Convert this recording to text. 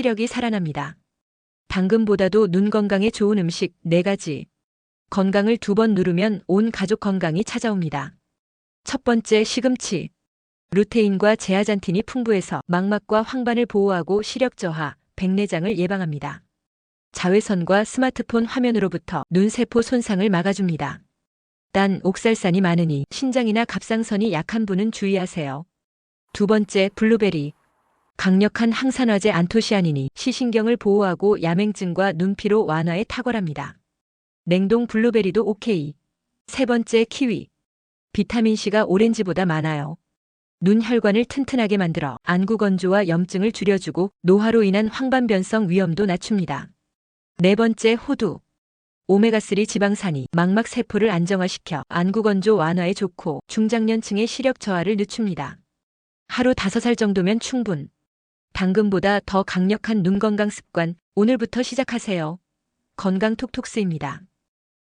시력이 살아납니다. 당근보다도 눈 건강에 좋은 음식 4가지. 건강을 두 번 누르면 온 가족 건강이 찾아옵니다. 첫 번째 시금치. 루테인과 제아잔틴이 풍부해서 망막과 황반을 보호하고 시력 저하, 백내장을 예방합니다. 자외선과 스마트폰 화면으로부터 눈세포 손상을 막아줍니다. 단 옥살산이 많으니 신장이나 갑상선이 약한 분은 주의하세요. 두 번째 블루베리. 강력한 항산화제 안토시아닌이 시신경을 보호하고 야맹증과 눈피로 완화에 탁월합니다. 냉동 블루베리도 오케이. 세 번째 키위. 비타민C가 오렌지보다 많아요. 눈 혈관을 튼튼하게 만들어 안구 건조와 염증을 줄여주고 노화로 인한 황반변성 위험도 낮춥니다. 네 번째 호두. 오메가3 지방산이 망막 세포를 안정화시켜 안구 건조 완화에 좋고 중장년층의 시력 저하를 늦춥니다. 하루 5살 정도면 충분. 당근보다 더 강력한 눈 건강 습관 오늘부터 시작하세요. 건강 톡톡스입니다.